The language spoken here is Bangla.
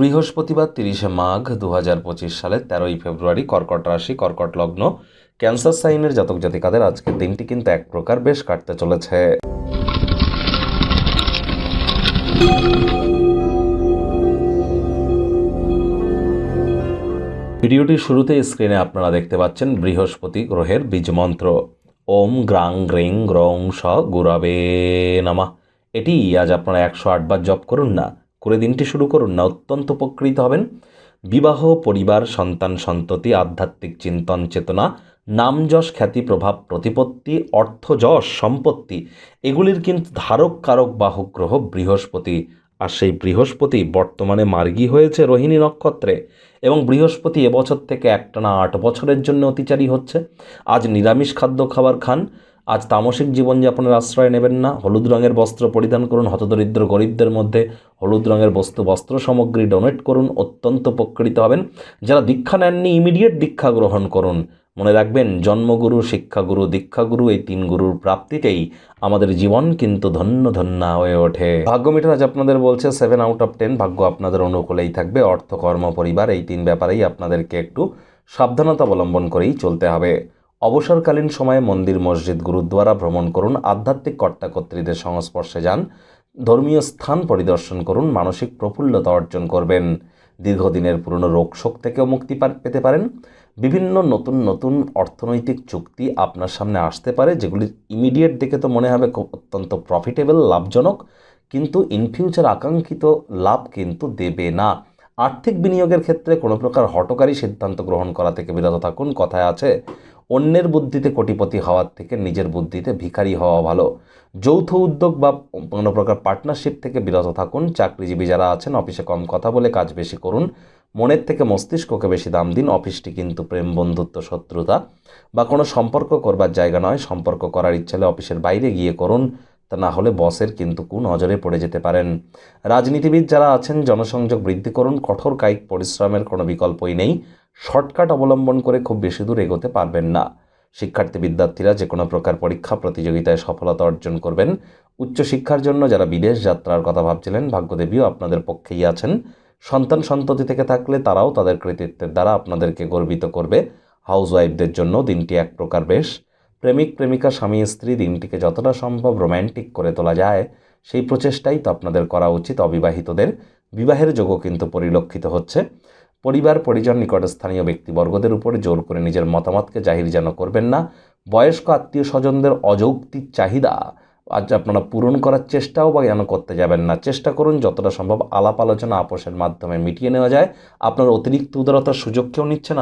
বৃহস্পতিবার, তিরিশে মাঘ দু হাজার পঁচিশ সালের তেরোই ফেব্রুয়ারি, কর্কট রাশি, কর্কট লগ্ন, ক্যান্সার সাইনের জাতক জাতিকাদের আজকের দিনটি কিন্তু এক প্রকার বেশ কাটতে চলেছে। ভিডিওটির শুরুতে স্ক্রিনে আপনারা দেখতে পাচ্ছেন বৃহস্পতি গ্রহের বীজ মন্ত্র। ওম গ্রাং গ্রিং গ্রং স গুরাবে নামা। এটি আজ আপনারা একশো আটবার জপ করুন না করে দিনটি শুরু করুন। না, অত্যন্ত উপকৃত হবেন। বিবাহ, পরিবার, সন্তান, সন্ততি, আধ্যাত্মিক চিন্তন, চেতনা, নাম যশ, খ্যাতি, প্রভাব, প্রতিপত্তি, অর্থ যশ, সম্পত্তি, এগুলির কিন্তু ধারক, কারক, বাহক, গ্রহ, বৃহস্পতি। আর সেই বৃহস্পতি বর্তমানে মার্গী হয়েছে রোহিণী নক্ষত্রে এবং বৃহস্পতি এবছর থেকে একটানা আট বছরের জন্য অতিচারী হচ্ছে। আজ নিরামিষ খাদ্য খাবার খান আজ তামসিক জীবনযাপনের আশ্রয় নেবেন না। হলুদ রঙের বস্ত্র পরিধান করুন। হতদরিদ্র গরিবদের মধ্যে হলুদ রঙের বস্তু, বস্ত্র সামগ্রী ডোনেট করুন। অত্যন্ত উপকৃত হবেন। যারা দীক্ষা নেননি ইমিডিয়েট দীক্ষা গ্রহণ করুন। মনে রাখবেন, জন্মগুরু, শিক্ষাগুরু, দীক্ষাগুরু এই তিন গুরুর প্রাপ্তিতেই আমাদের জীবন কিন্তু ধন্য ধন্য হয়ে ওঠে। ভাগ্য মিটার আজ আপনাদের বলছে সেভেন আউট অফ টেন ভাগ্য আপনাদের অনুকূলেই থাকবে। অর্থ, কর্ম, পরিবার এই তিন ব্যাপারেই আপনাদেরকে একটু সাবধানতা অবলম্বন করেই চলতে হবে। অবসরকালীন সময়ে মন্দির, মসজিদ, গুরুদ্বারা ভ্রমণ করুন, আধ্যাত্মিক কর্তাকর্ত্রীদের সংস্পর্শে যান, ধর্মীয় স্থান পরিদর্শন করুন, মানসিক প্রফুল্লতা অর্জন করবেন। দীর্ঘদিনের পুরনো রোগশোক থেকেও মুক্তি পেতে পারেন। বিভিন্ন নতুন নতুন অর্থনৈতিক চুক্তি আপনার সামনে আসতে পারে, যেগুলি ইমিডিয়েট দেখে তো মনে হবে খুব অত্যন্ত প্রফিটেবল লাভজনক, কিন্তু ইন ফিউচার আকাঙ্ক্ষিত লাভ কিন্তু দেবে না। আর্থিক বিনিয়োগের ক্ষেত্রে কোনো প্রকার হটকারী সিদ্ধান্ত গ্রহণ করা থেকে বিরত থাকুন। কথায় আছে, অন্যের বুদ্ধিতে কোটিপতি হওয়ার থেকে নিজের বুদ্ধিতে ভিখারি হওয়া ভালো। যৌথ উদ্যোগ বা কোনো প্রকার পার্টনারশিপ থেকে বিরত থাকুন। চাকরিজীবী যারা আছেন, অফিসে কম কথা বলে কাজ বেশি করুন। মনের থেকে মস্তিষ্ককে বেশি দাম দিন। অফিসটি কিন্তু প্রেম, বন্ধুত্ব, শত্রুতা বা কোনো সম্পর্ক করবার জায়গা নয়। সম্পর্ক করার ইচ্ছা হলে অফিসের বাইরে গিয়ে করুন। তা না হলে বসের কিন্তু কু নজরে পড়ে যেতে পারেন। রাজনীতিবিদ যারা আছেন, জনসংযোগ বৃদ্ধি করুন, কঠোর কায়িক পরিশ্রমের কোনো বিকল্পই নেই। শর্টকাট অবলম্বন করে খুব বেশি দূর এগোতে পারবেন না। শিক্ষার্থী বিদ্যার্থীরা যে কোনো প্রকার পরীক্ষা প্রতিযোগিতায় সফলতা অর্জন করবেন। উচ্চশিক্ষার জন্য যারা বিদেশ যাত্রার কথা ভাবছিলেন, ভাগ্যদেবীও আপনাদের পক্ষেই আছেন। সন্তান সন্ততি থেকে থাকলে তারাও তাদের কৃতিত্বের দ্বারা আপনাদেরকে গর্বিত করবে। হাউসওয়াইফদের জন্য দিনটি এক প্রকার বেশ। প্রেমিক, প্রেমিকা, স্বামী, স্ত্রী দিনটিকে যতটা সম্ভব রোম্যান্টিক করে তোলা যায়, সেই প্রচেষ্টাই তো আপনাদের করা উচিত অবিবাহিতদের। বিবাহের যোগও কিন্তু পরিলক্ষিত হচ্ছে। পরিবার, পরিজন নিকটস্থানীয় ব্যক্তিবর্গদের উপরে জোর করে নিজের মতামতকে জাহির যেন করবেন না। বয়স্ক আত্মীয় স্বজনদের অযৌক্তিক চাহিদা আজ আপনারা পূরণ করার চেষ্টাও বা যেন করতে যাবেন না। চেষ্টা করুন যতটা সম্ভব আলাপ আলোচনা আপোষের মাধ্যমে মিটিয়ে নেওয়া যায়। আপনার অতিরিক্ত উদারতার সুযোগ কেউ নিচ্ছে না।